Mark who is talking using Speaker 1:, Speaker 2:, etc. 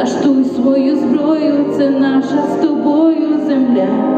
Speaker 1: Налаштуй свою зброю, це наша з тобою земля.